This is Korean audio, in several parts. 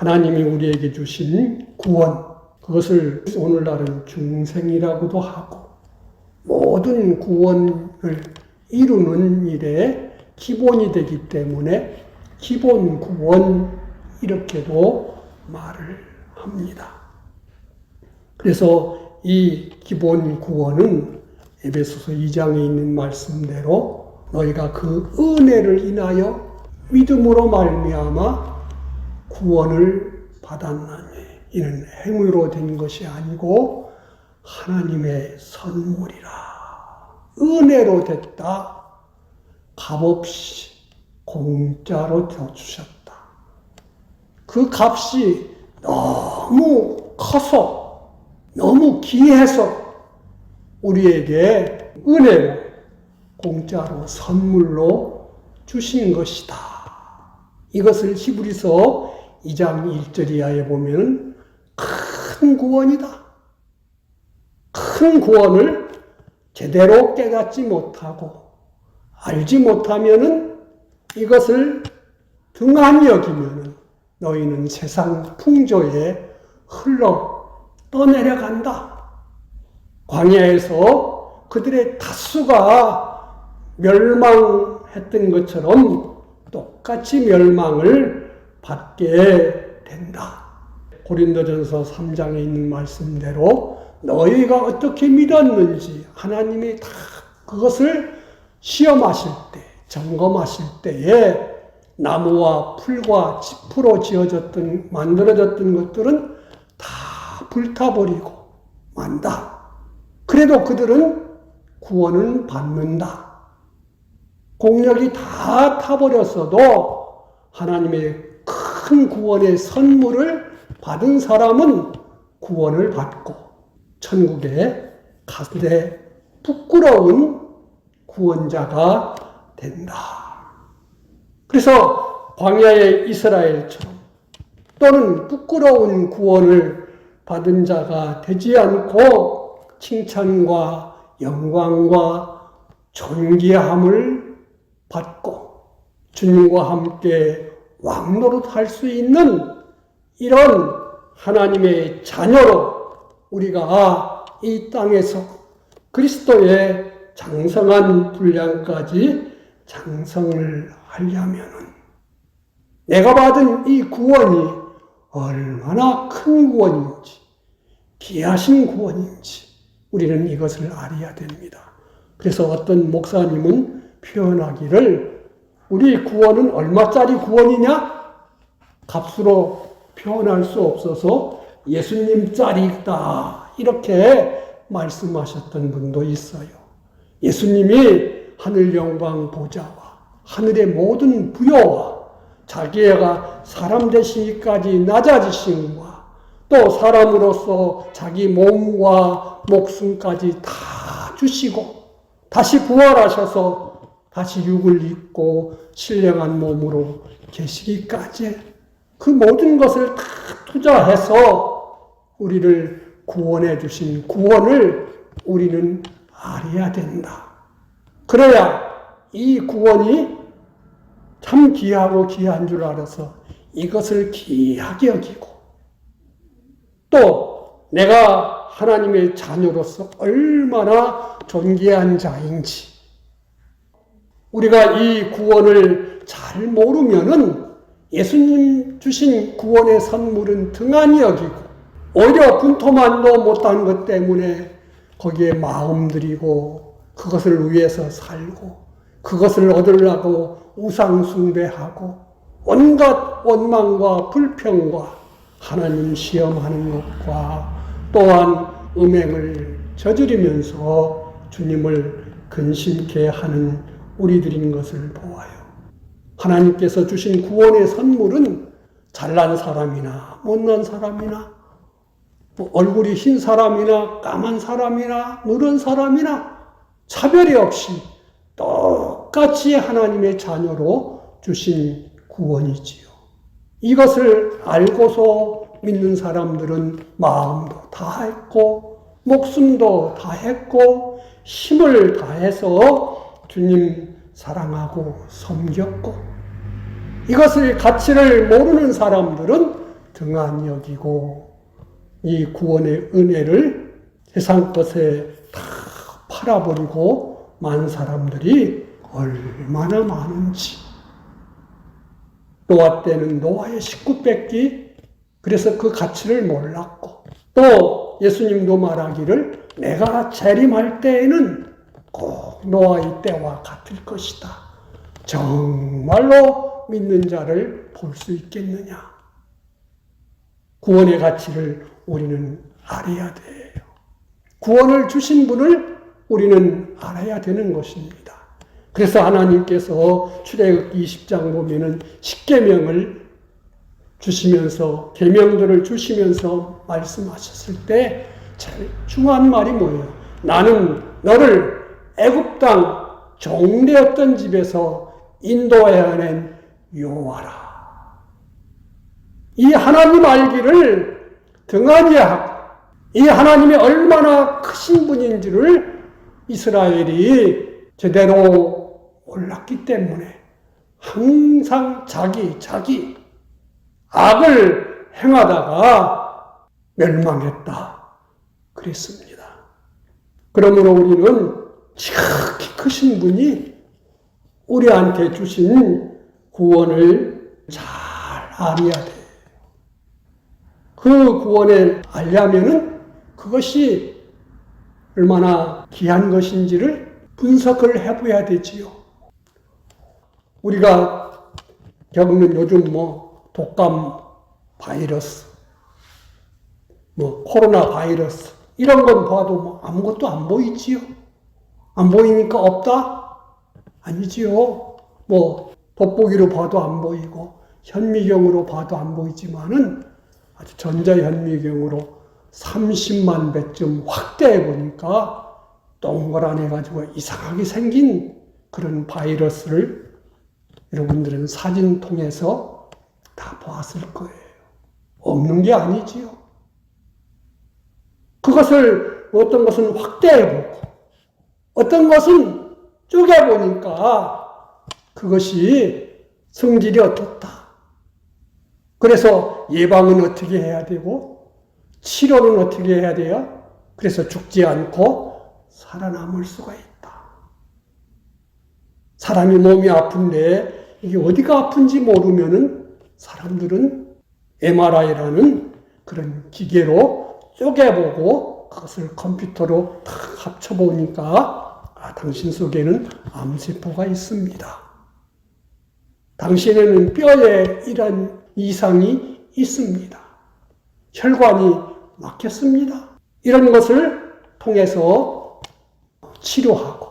하나님이 우리에게 주신 구원, 그것을 오늘날은 중생이라고도 하고, 모든 구원을 이루는 일에 기본이 되기 때문에 기본 구원 이렇게도 말을 합니다. 그래서 이 기본 구원은 에베소서 2장에 있는 말씀대로 너희가 그 은혜를 인하여 믿음으로 말미암아 구원을 받았나니 이는 행위로 된 것이 아니고 하나님의 선물이라. 은혜로 됐다. 값없이 공짜로 주셨다. 그 값이 너무 커서 너무 귀해서 우리에게 은혜로 공짜로 선물로 주신 것이다. 이것을 히브리서 2장 1절 이하에 보면 큰 구원이다. 큰 구원을 제대로 깨닫지 못하고 알지 못하면은 이것을 등한히 여기면은 너희는 세상 풍조에 흘러 떠내려간다. 광야에서 그들의 다수가 멸망했던 것처럼 똑같이 멸망을 받게 된다. 고린도전서 3장에 있는 말씀대로 너희가 어떻게 믿었는지 하나님이 다 그것을 시험하실 때, 점검하실 때에 나무와 풀과 짚으로 지어졌던, 만들어졌던 것들은 다 불타버리고 만다. 그래도 그들은 구원은 받는다. 공력이 다 타버렸어도 하나님의 큰 구원의 선물을 받은 사람은 구원을 받고 천국에 가되 부끄러운 구원자가 된다. 그래서 광야의 이스라엘처럼 또는 부끄러운 구원을 받은 자가 되지 않고 칭찬과 영광과 존귀함을 받고 주님과 함께 왕노릇 할 수 있는 이런 하나님의 자녀로 우리가 이 땅에서 그리스도의 장성한 분량까지 장성을 하려면은 내가 받은 이 구원이 얼마나 큰 구원인지 귀하신 구원인지 우리는 이것을 알아야 됩니다. 그래서 어떤 목사님은 표현하기를 우리 구원은 얼마짜리 구원이냐? 값으로 표현할 수 없어서 예수님짜리다. 이렇게 말씀하셨던 분도 있어요. 예수님이 하늘 영광 보좌와 하늘의 모든 부여와 자기가 사람 되시기까지 낮아지심과 또 사람으로서 자기 몸과 목숨까지 다 주시고 다시 부활하셔서 다시 육을 입고 신령한 몸으로 계시기까지 그 모든 것을 다 투자해서 우리를 구원해 주신 구원을 우리는 알아야 된다. 그래야 이 구원이 참 귀하고 귀한 줄 알아서 이것을 귀하게 여기고 또 내가 하나님의 자녀로서 얼마나 존귀한 자인지 우리가 이 구원을 잘 모르면은 예수님 주신 구원의 선물은 등한히 여기고 오히려 분토만도 못한 것 때문에 거기에 마음 들이고 그것을 위해서 살고 그것을 얻으려고 우상 숭배하고 온갖 원망과 불평과 하나님 시험하는 것과 또한 음행을 저지르면서 주님을 근심케 하는 우리들인 것을 보아요. 하나님께서 주신 구원의 선물은 잘난 사람이나 못난 사람이나 뭐 얼굴이 흰 사람이나 까만 사람이나 누런 사람이나 차별이 없이 똑같이 하나님의 자녀로 주신 구원이지요. 이것을 알고서 믿는 사람들은 마음도 다 했고, 목숨도 다 했고, 힘을 다해서 주님 사랑하고 섬겼고, 이것을 가치를 모르는 사람들은 등한히 여기고 이 구원의 은혜를 세상 것에 다 팔아버리고 만 사람들이 얼마나 많은지. 노아 때는 노아의 식구 뺏기 그래서 그 가치를 몰랐고 또 예수님도 말하기를 내가 재림할 때에는 꼭 노아의 때와 같을 것이다. 정말로 믿는 자를 볼 수 있겠느냐? 구원의 가치를 우리는 알아야 돼요. 구원을 주신 분을 우리는 알아야 되는 것입니다. 그래서 하나님께서 출애굽기 20장 보면은 십계명을 주시면서 계명들을 주시면서 말씀하셨을 때 제일 중요한 말이 뭐예요? 나는 너를 애굽 땅 종되었던 집에서 인도해낸 여호와라. 이 하나님 알기를 하고 이 하나님이 얼마나 크신 분인지를 이스라엘이 제대로 몰랐기 때문에 항상 자기 자기 악을 행하다가 멸망했다. 그랬습니다. 그러므로 우리는 지극히 크신 분이 우리한테 주신 구원을 잘 알아야 돼요. 그 구원을 알려면은 그것이 얼마나 귀한 것인지를 분석을 해봐야 되지요. 우리가 겪는 요즘 뭐 독감 바이러스, 뭐 코로나 바이러스 이런 건 봐도 뭐 아무것도 안 보이지요. 안 보이니까 없다? 아니지요. 뭐 돋보기로 봐도 안 보이고 현미경으로 봐도 안 보이지만은 아주 전자현미경으로 30만 배쯤 확대해 보니까 동그란해 가지고 이상하게 생긴 그런 바이러스를 여러분들은 사진 통해서 다 보았을 거예요. 없는 게 아니지요. 그것을 어떤 것은 확대해 보고 어떤 것은 쪼개 보니까 그것이 성질이 어떻다. 그래서 예방은 어떻게 해야 되고 치료는 어떻게 해야 돼요? 그래서 죽지 않고 살아남을 수가 있다. 사람이 몸이 아픈데 이게 어디가 아픈지 모르면은 사람들은 MRI라는 그런 기계로 쪼개보고 그것을 컴퓨터로 탁 합쳐보니까 아, 당신 속에는 암세포가 있습니다. 당신에는 뼈에 이런 이상이 있습니다. 혈관이 막혔습니다. 이런 것을 통해서 치료하고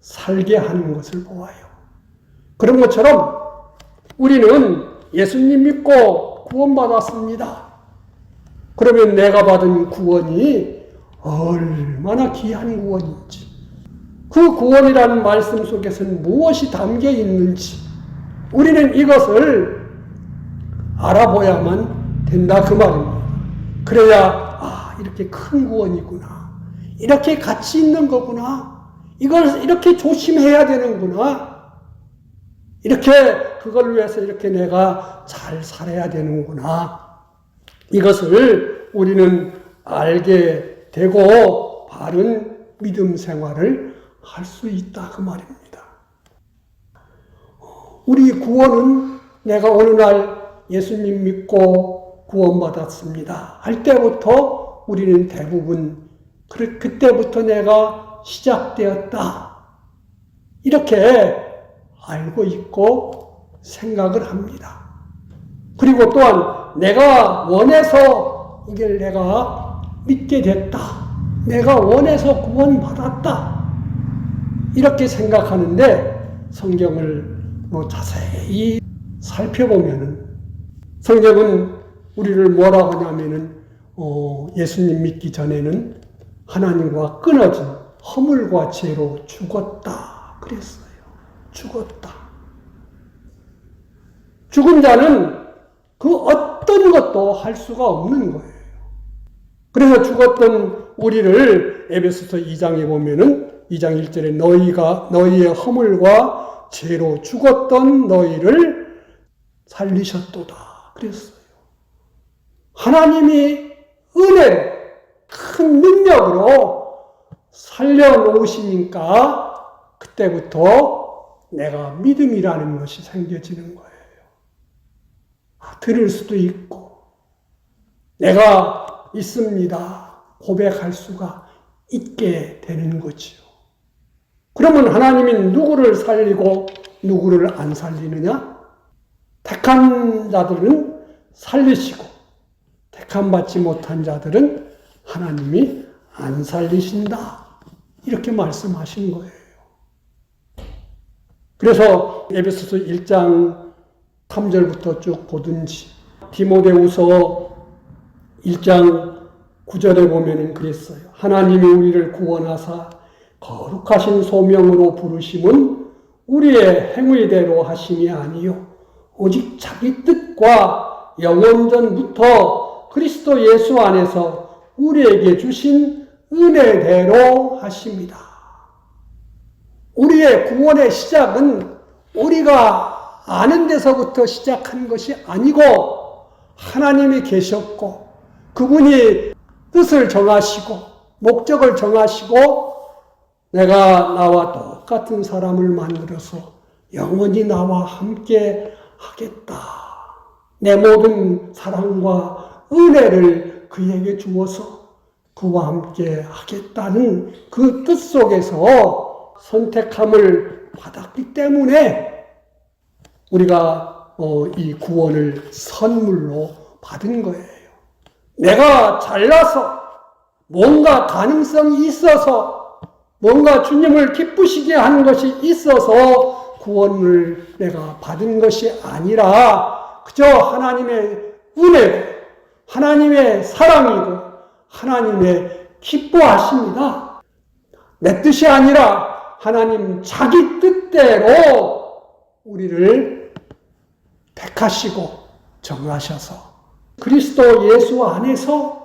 살게 하는 것을 보아요. 그런 것처럼 우리는 예수님 믿고 구원받았습니다. 그러면 내가 받은 구원이 얼마나 귀한 구원인지, 그 구원이라는 말씀 속에서는 무엇이 담겨 있는지, 우리는 이것을 알아보야만 된다 그 말입니다. 그래야 아 이렇게 큰 구원이구나. 이렇게 가치 있는 거구나. 이걸 이렇게 조심해야 되는구나. 이렇게 그걸 위해서 이렇게 내가 잘 살아야 되는구나. 이것을 우리는 알게 되고 바른 믿음 생활을 할 수 있다 그 말입니다. 우리 구원은 내가 어느 날 예수님 믿고 구원받았습니다. 할 때부터 우리는 대부분 그때부터 내가 시작되었다. 이렇게 알고 있고 생각을 합니다. 그리고 또한 내가 원해서 이걸 내가 믿게 됐다. 내가 원해서 구원받았다. 이렇게 생각하는데 성경을 뭐 자세히 살펴보면은 성경은 우리를 뭐라 하냐면은 어, 예수님 믿기 전에는 하나님과 끊어진 허물과 죄로 죽었다 그랬어요. 죽었다. 죽은 자는 그 어떤 것도 할 수가 없는 거예요. 그래서 죽었던 우리를 에베소서 2장에 보면은 2장 1절에 너희가 너희의 허물과 죄로 죽었던 너희를 살리셨도다. 그랬어요. 하나님이 은혜로 큰 능력으로 살려놓으시니까 그때부터 내가 믿음이라는 것이 생겨지는 거예요. 아, 들을 수도 있고, 내가 있습니다. 고백할 수가 있게 되는 거지요. 그러면 하나님이 누구를 살리고 누구를 안 살리느냐? 택한 자들은 살리시고, 택함 받지 못한 자들은 하나님이 안 살리신다. 이렇게 말씀하신 거예요. 그래서 에베소서 1장 3절부터 쭉 보든지 디모데후서 1장 9절에 보면은 그랬어요. 하나님이 우리를 구원하사 거룩하신 소명으로 부르심은 우리의 행위대로 하심이 아니요 오직 자기 뜻과 영원전부터 그리스도 예수 안에서 우리에게 주신 은혜대로 하십니다. 우리의 구원의 시작은 우리가 아는 데서부터 시작한 것이 아니고 하나님이 계셨고 그분이 뜻을 정하시고 목적을 정하시고 내가 나와 똑같은 사람을 만들어서 영원히 나와 함께 하겠다. 내 모든 사랑과 은혜를 그에게 주어서 그와 함께 하겠다는 그 뜻 속에서 선택함을 받았기 때문에 우리가 어, 이 구원을 선물로 받은 거예요. 내가 잘나서 뭔가 가능성이 있어서 뭔가 주님을 기쁘시게 하는 것이 있어서 구원을 내가 받은 것이 아니라 그저 하나님의 은혜고 하나님의 사랑이고 하나님의 기뻐하십니다. 내 뜻이 아니라 하나님 자기 뜻대로 우리를 택하시고 정하셔서 그리스도 예수 안에서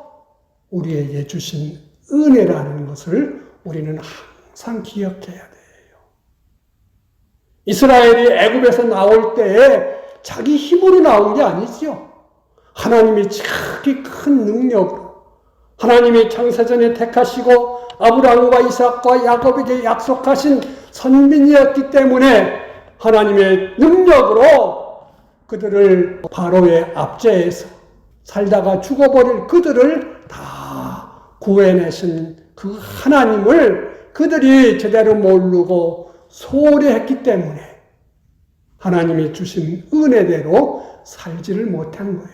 우리에게 주신 은혜라는 것을 우리는 항상 기억해야 돼요. 이스라엘이 애굽에서 나올 때에 자기 힘으로 나온 게 아니죠. 하나님이 자기 큰 능력으로 하나님이 창세전에 택하시고 아브라함과 이삭과 야곱에게 약속하신 선민이었기 때문에 하나님의 능력으로 그들을 바로의 압제에서 살다가 죽어버릴 그들을 다 구해내신 그 하나님을 그들이 제대로 모르고 소홀히 했기 때문에 하나님이 주신 은혜대로 살지를 못한 거예요.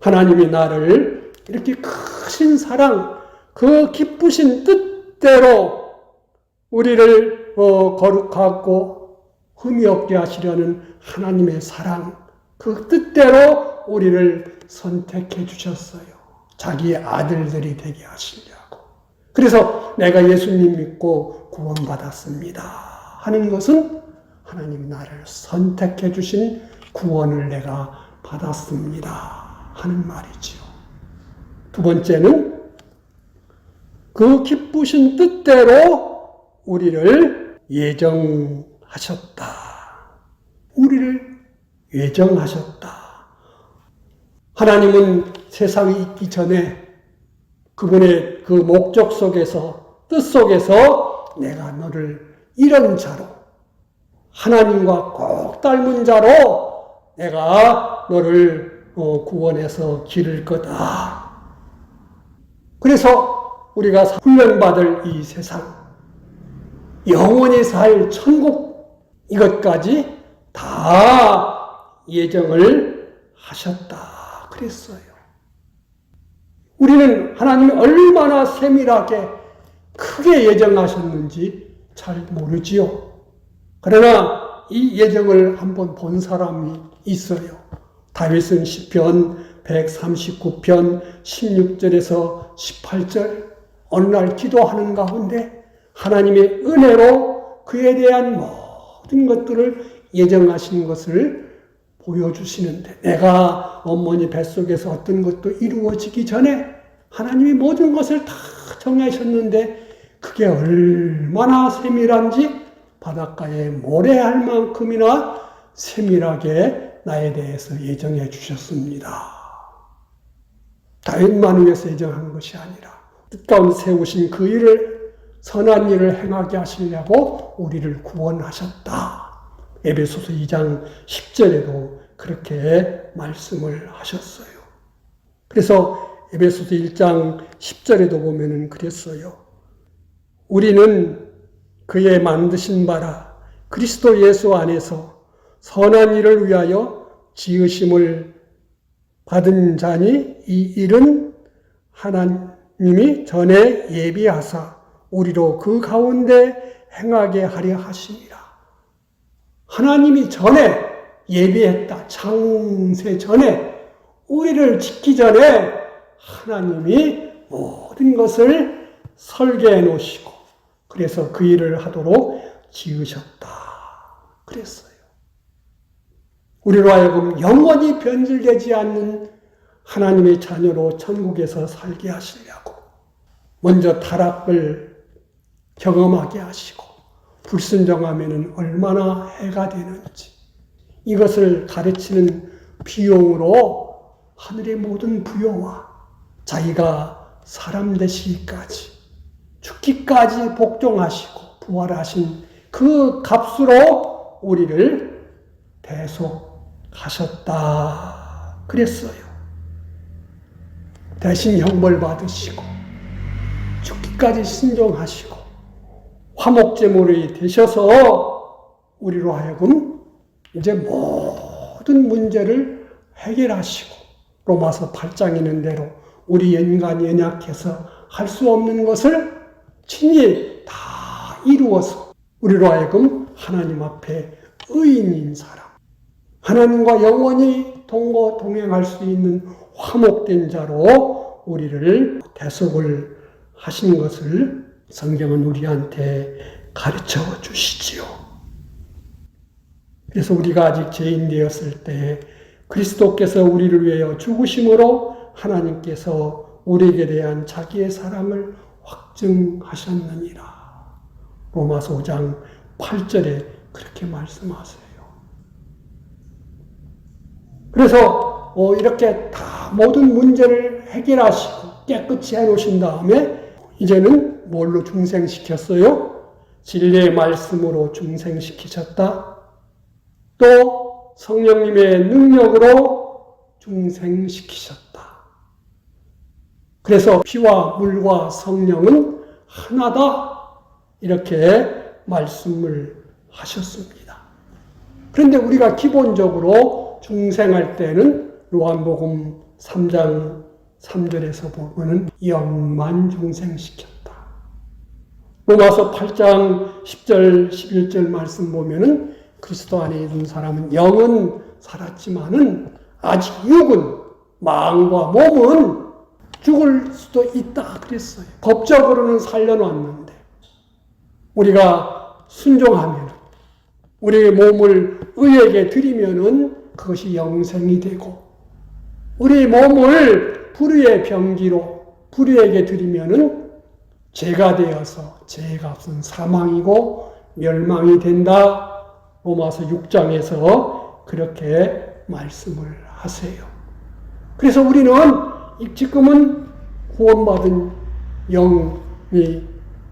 하나님이 나를 이렇게 크신 사랑, 그 기쁘신 뜻대로 우리를 어, 거룩하고 흠이 없게 하시려는 하나님의 사랑, 그 뜻대로 우리를 선택해 주셨어요. 자기의 아들들이 되게 하시려고. 그래서 내가 예수님 믿고 구원받았습니다. 하는 것은 하나님 나를 선택해 주신 구원을 내가 받았습니다. 하는 말이지요. 두 번째는 그 기쁘신 뜻대로 우리를 예정하셨다. 우리를 예정하셨다. 하나님은 세상이 있기 전에 그분의 그 목적 속에서 뜻 속에서 내가 너를 이런 자로 하나님과 꼭 닮은 자로 내가 너를 어, 구원해서 기를 거다. 그래서 우리가 훈련받을 이 세상, 영원히 살 천국 이것까지 다 예정을 하셨다. 그랬어요. 우리는 하나님이 얼마나 세밀하게 크게 예정하셨는지 잘 모르지요. 그러나 이 예정을 한번 본 사람이 있어요. 다윗은 시편 139편 16절에서 18절 어느 날 기도하는 가운데 하나님의 은혜로 그에 대한 모든 것들을 예정하신 것을 보여주시는데 내가 어머니 뱃속에서 어떤 것도 이루어지기 전에 하나님이 모든 것을 다 정하셨는데 그게 얼마나 세밀한지 바닷가에 모래할 만큼이나 세밀하게 나에 대해서 예정해 주셨습니다. 다윗만 위해서 예정한 것이 아니라 뜻 가운데 세우신 그 일을 선한 일을 행하게 하시려고 우리를 구원하셨다. 에베소서 2장 10절에도 그렇게 말씀을 하셨어요. 그래서 에베소서 1장 10절에도 보면은 그랬어요. 우리는 그의 만드신 바라 그리스도 예수 안에서 선한 일을 위하여 지으심을 받은 자니 이 일은 하나님이 전에 예비하사 우리로 그 가운데 행하게 하려 하심이라. 하나님이 전에 예비했다. 창세 전에 우리를 짓기 전에 하나님이 모든 것을 설계해 놓으시고 그래서 그 일을 하도록 지으셨다. 그랬어요. 우리로 하여금 영원히 변질되지 않는 하나님의 자녀로 천국에서 살게 하시려고 먼저 타락을 경험하게 하시고 불순종하면 얼마나 해가 되는지 이것을 가르치는 비용으로 하늘의 모든 부여와 자기가 사람 되시기까지 죽기까지 복종하시고 부활하신 그 값으로 우리를 대속하셨다 그랬어요. 대신 형벌 받으시고 죽기까지 신종하시고 화목제물이 되셔서 우리로 하여금 이제 모든 문제를 해결하시고 로마서 8장 있는 대로 우리 인간이 연약해서 할 수 없는 것을 친히 다 이루어서 우리로 하여금 하나님 앞에 의인인 사람, 하나님과 영원히 동거 동행할 수 있는 화목된 자로 우리를 대속을 하신 것을 성경은 우리한테 가르쳐 주시지요. 그래서 우리가 아직 죄인 되었을 때 그리스도께서 우리를 위하여 죽으심으로 하나님께서 우리에게 대한 자기의 사랑을 확증하셨느니라. 로마서 5장 8절에 그렇게 말씀하세요. 그래서 어, 이렇게 다 모든 문제를 해결하시고 깨끗이 해놓으신 다음에 이제는 뭘로 중생시켰어요? 진리의 말씀으로 중생시키셨다. 또 성령님의 능력으로 중생시키셨다. 그래서 피와 물과 성령은 하나다. 이렇게 말씀을 하셨습니다. 그런데 우리가 기본적으로 중생할 때는 요한복음 3장 3절에서 보면은 영만 중생시켰다. 로마서 8장 10절 11절 말씀 보면은 그리스도 안에 있는 사람은 영은 살았지만은 아직 육은 마음과 몸은 죽을 수도 있다 그랬어요. 법적으로는 살려놨는데 우리가 순종하면 우리의 몸을 의에게 드리면은 그것이 영생이 되고 우리 몸을 불의의 병기로 불의에게 드리면은 죄가 되어서 죄가 없은 사망이고 멸망이 된다. 로마서 6장에서 그렇게 말씀을 하세요. 그래서 우리는 지금은 구원받은 영이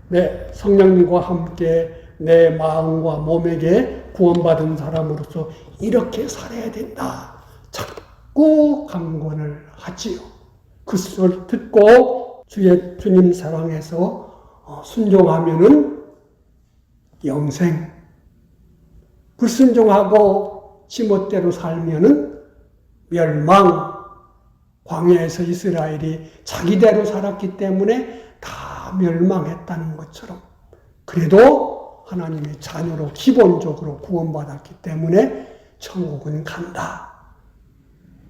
내 성령님과 함께 내 마음과 몸에게 구원받은 사람으로서 이렇게 살아야 된다. 자꾸 강권을 하지요. 그 소리를 듣고 주의 주님 사랑해서 어, 순종하면은 영생. 불순종하고 지멋대로 살면은 멸망. 광야에서 이스라엘이 자기대로 살았기 때문에 다 멸망했다는 것처럼 그래도 하나님의 자녀로 기본적으로 구원받았기 때문에 천국은 간다.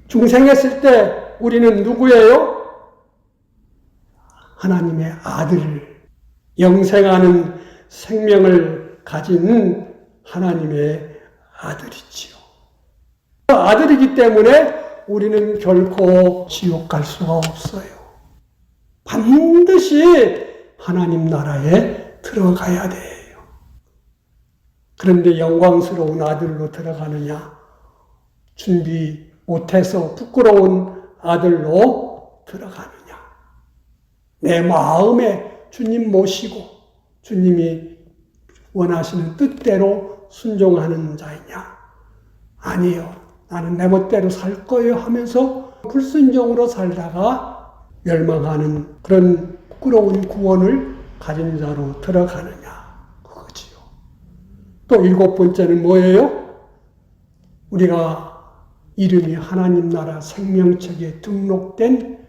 중생했을 때 우리는 누구예요? 하나님의 아들, 영생하는 생명을 가진 하나님의 아들이지요. 아들이기 때문에 우리는 결코 지옥 갈 수가 없어요. 반드시 하나님 나라에 들어가야 돼요. 그런데 영광스러운 아들로 들어가느냐? 준비 못해서 부끄러운 아들로 들어가느냐? 내 마음에 주님 모시고 주님이 원하시는 뜻대로 순종하는 자이냐? 아니요. 나는 내 멋대로 살 거예요 하면서 불순종으로 살다가 멸망하는 그런 부끄러운 구원을 가진 자로 들어가느냐? 그거지요. 또 일곱 번째는 뭐예요? 우리가 이름이 하나님 나라 생명책에 등록된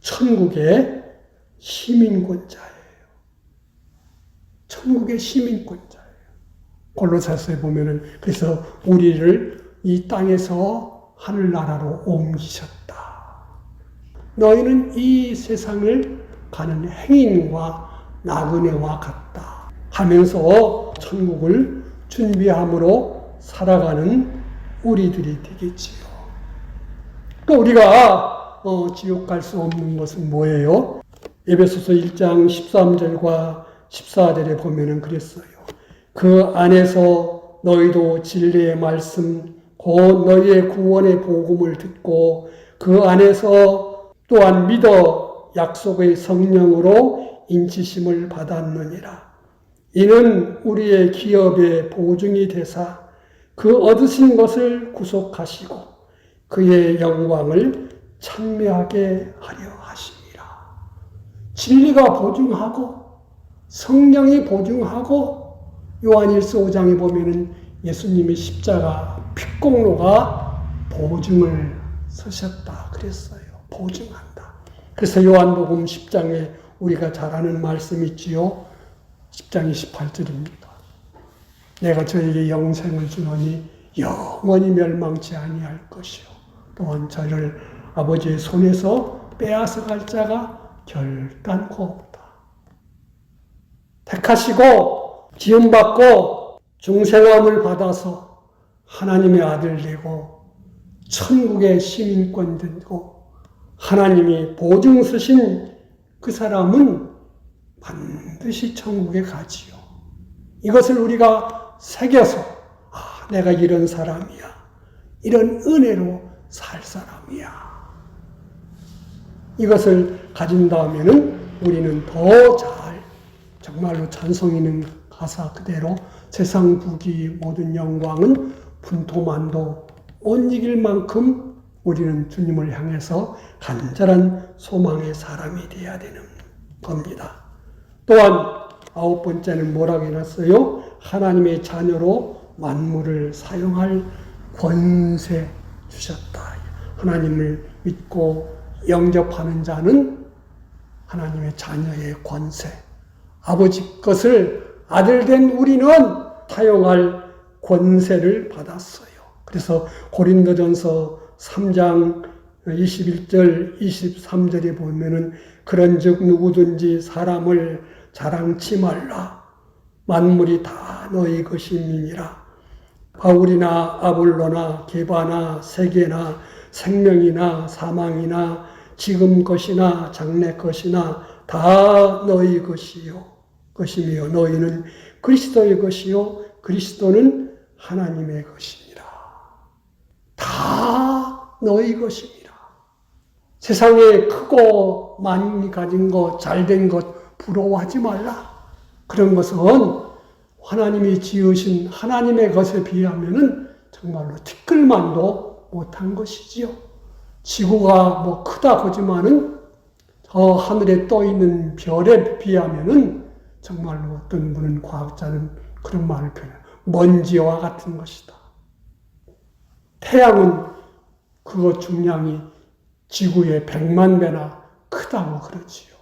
천국의 시민권자예요. 천국의 시민권자예요. 골로새서에 보면은 그래서 우리를 이 땅에서 하늘나라로 옮기셨다. 너희는 이 세상을 가는 행인과 나그네와 같다. 하면서 천국을 준비함으로 살아가는 우리들이 되겠지요. 또 우리가 어, 지옥 갈 수 없는 것은 뭐예요? 에베소서 1장 13절과 14절에 보면은 그랬어요. 그 안에서 너희도 진리의 말씀 곧 너희의 구원의 복음을 듣고 그 안에서 또한 믿어 약속의 성령으로 인치심을 받았느니라. 이는 우리의 기업의 보증이 되사 그 얻으신 것을 구속하시고 그의 영광을 찬미하게 하려 하심이라. 진리가 보증하고 성령이 보증하고 요한일서 5장에 보면은 예수님의 십자가 핏공로가 보증을 서셨다 그랬어요. 보증한다. 그래서 요한복음 10장에 우리가 잘 아는 말씀 있지요. 10장 28절입니다. 내가 저에게 영생을 주노니 영원히 멸망치 아니할 것이요. 또한 저를 아버지의 손에서 빼앗아 갈 자가 결단코 없다. 택하시고 지음받고 중생함을 받아서 하나님의 아들 되고 천국의 시민권 되고 하나님이 보증 서신 그 사람은 반드시 천국에 가지요. 이것을 우리가 새겨서 아, 내가 이런 사람이야. 이런 은혜로 살 사람이야. 이것을 가진다면은 우리는 더 잘 정말로 찬송 있는 가사 그대로 세상 부귀 모든 영광은 분토만도 못 이길 만큼 우리는 주님을 향해서 간절한 소망의 사람이 되어야 되는 겁니다. 또한 아홉 번째는 뭐라고 해놨어요? 하나님의 자녀로 만물을 사용할 권세 주셨다. 하나님을 믿고 영접하는 자는 하나님의 자녀의 권세. 아버지 것을 아들된 우리는 사용할 권세를 받았어요. 그래서 고린도전서 3장 21절, 23절에 보면은 그런즉 누구든지 사람을 자랑치 말라. 만물이 다 너희 것임이니라. 바울이나 아볼로나 게바나 세계나 생명이나 사망이나 지금 것이나 장래 것이나 다 너희 것이요 것이며 너희는 그리스도의 것이요 그리스도는 하나님의 것이니라. 다 너희 것이니라. 세상에 크고 많이 가진 것, 잘 된 것 부러워하지 말라. 그런 것은 하나님이 지으신 하나님의 것에 비하면은 정말로 티끌만도 못한 것이지요. 지구가 뭐 크다 보지만은 저 하늘에 떠 있는 별에 비하면은 정말로 어떤 분은 과학자는 그런 말을 표현해요. 먼지와 같은 것이다. 태양은 그것 중량이 지구의 백만 배나 크다고 그러지요.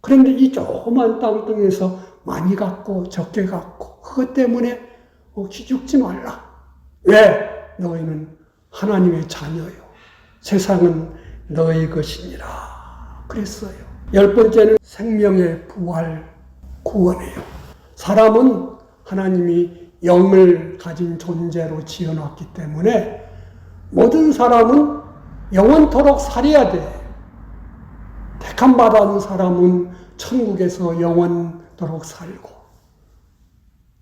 그런데 이 조그만 땅덩이에서 많이 갖고 적게 갖고 그것 때문에 어, 기죽지 말라. 왜? 너희는 하나님의 자녀요. 세상은 너희 것이니라. 그랬어요. 열 번째는 생명의 부활 구원이에요. 사람은 하나님이 영을 가진 존재로 지어놨기 때문에 모든 사람은 영원토록 살아야 돼. 택함 받은 사람은 천국에서 영원 토록 살고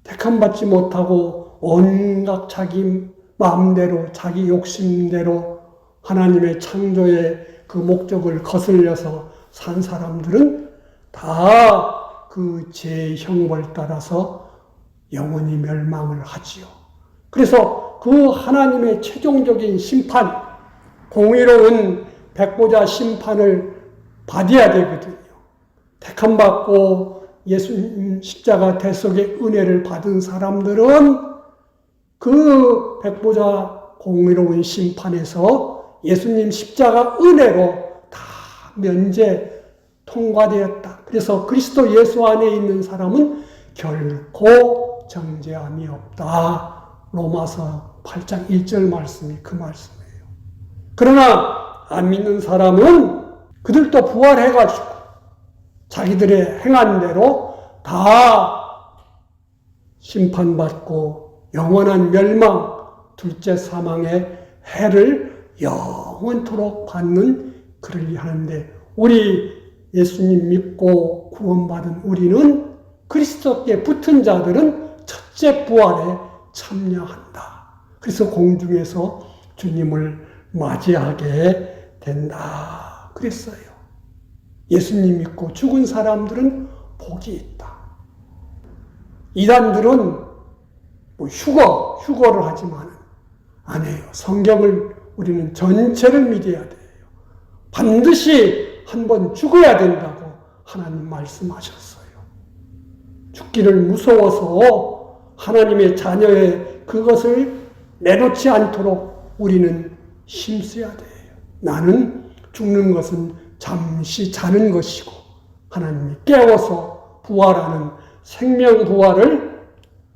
택함 받지 못하고 온갖 자기 마음대로 자기 욕심대로 하나님의 창조의 그 목적을 거슬려서 산 사람들은 다그제 형벌 따라서 영원히 멸망을 하지요. 그래서 그 하나님의 최종적인 심판, 공의로운 백보자 심판을 받아야 되거든요. 택함 받고 예수님 십자가 대속의 은혜를 받은 사람들은 그 백보자 공의로운 심판에서 예수님 십자가 은혜로 다 면제 통과되었다. 그래서 그리스도 예수 안에 있는 사람은 결코 정죄함이 없다. 로마서 8장 1절 말씀이 그 말씀이에요. 그러나 안 믿는 사람은 그들도 부활해가지고 자기들의 행한 대로 다 심판받고 영원한 멸망, 둘째 사망의 해를 영원토록 받는 그를 하는데 우리 예수님 믿고 구원받은 우리는 그리스도께 붙은 자들은 첫째 부활에 참여한다. 그래서 공중에서 주님을 맞이하게 된다. 그랬어요. 예수님 믿고 죽은 사람들은 복이 있다. 이단들은 뭐 휴거, 휴거를 하지만 안 해요. 성경을 우리는 전체를 믿어야 돼요. 반드시 한 번 죽어야 된다고 하나님 말씀하셨어요. 죽기를 무서워서 하나님의 자녀의 그것을 내놓지 않도록 우리는 힘써야 돼요. 나는 죽는 것은 잠시 자는 것이고 하나님이 깨워서 부활하는 생명 부활을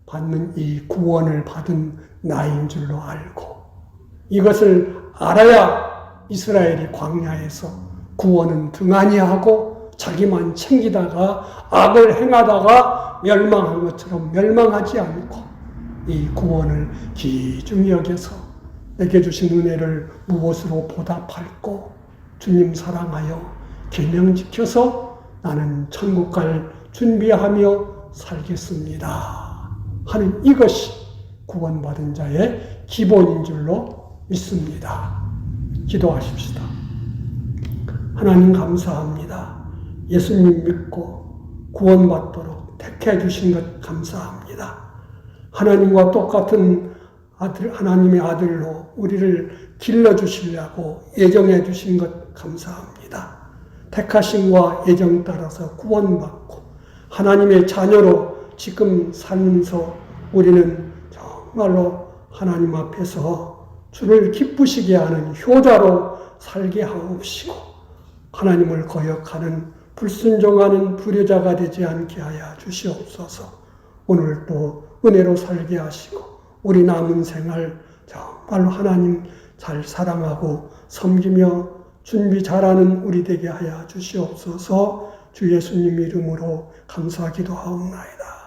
받는 이 구원을 받은 나인 줄로 알고 이것을 알아야 이스라엘이 광야에서 구원은 등한히 하고 자기만 챙기다가 악을 행하다가 멸망한 것처럼 멸망하지 않고 이 구원을 기중히 여겨서 내게 주신 은혜를 무엇으로 보답할고 주님 사랑하여 계명 지켜서 나는 천국 갈 준비하며 살겠습니다. 하는 이것이 구원받은 자의 기본인 줄로 믿습니다. 기도하십시다. 하나님 감사합니다. 예수님 믿고 구원받도록 택해 주신 것 감사합니다. 하나님과 똑같은 아들, 하나님의 아들로 우리를 길러 주시려고 예정해 주신 것 감사합니다. 택하심과 예정 따라서 구원받고 하나님의 자녀로 지금 살면서 우리는 정말로 하나님 앞에서 주를 기쁘시게 하는 효자로 살게 하옵시고 하나님을 거역하는 불순종하는 불효자가 되지 않게 하여 주시옵소서 오늘 또 은혜로 살게 하시고 우리 남은 생활 정말로 하나님 잘 사랑하고 섬기며 준비 잘하는 우리 되게 하여 주시옵소서 주 예수님 이름으로 감사기도 하옵나이다.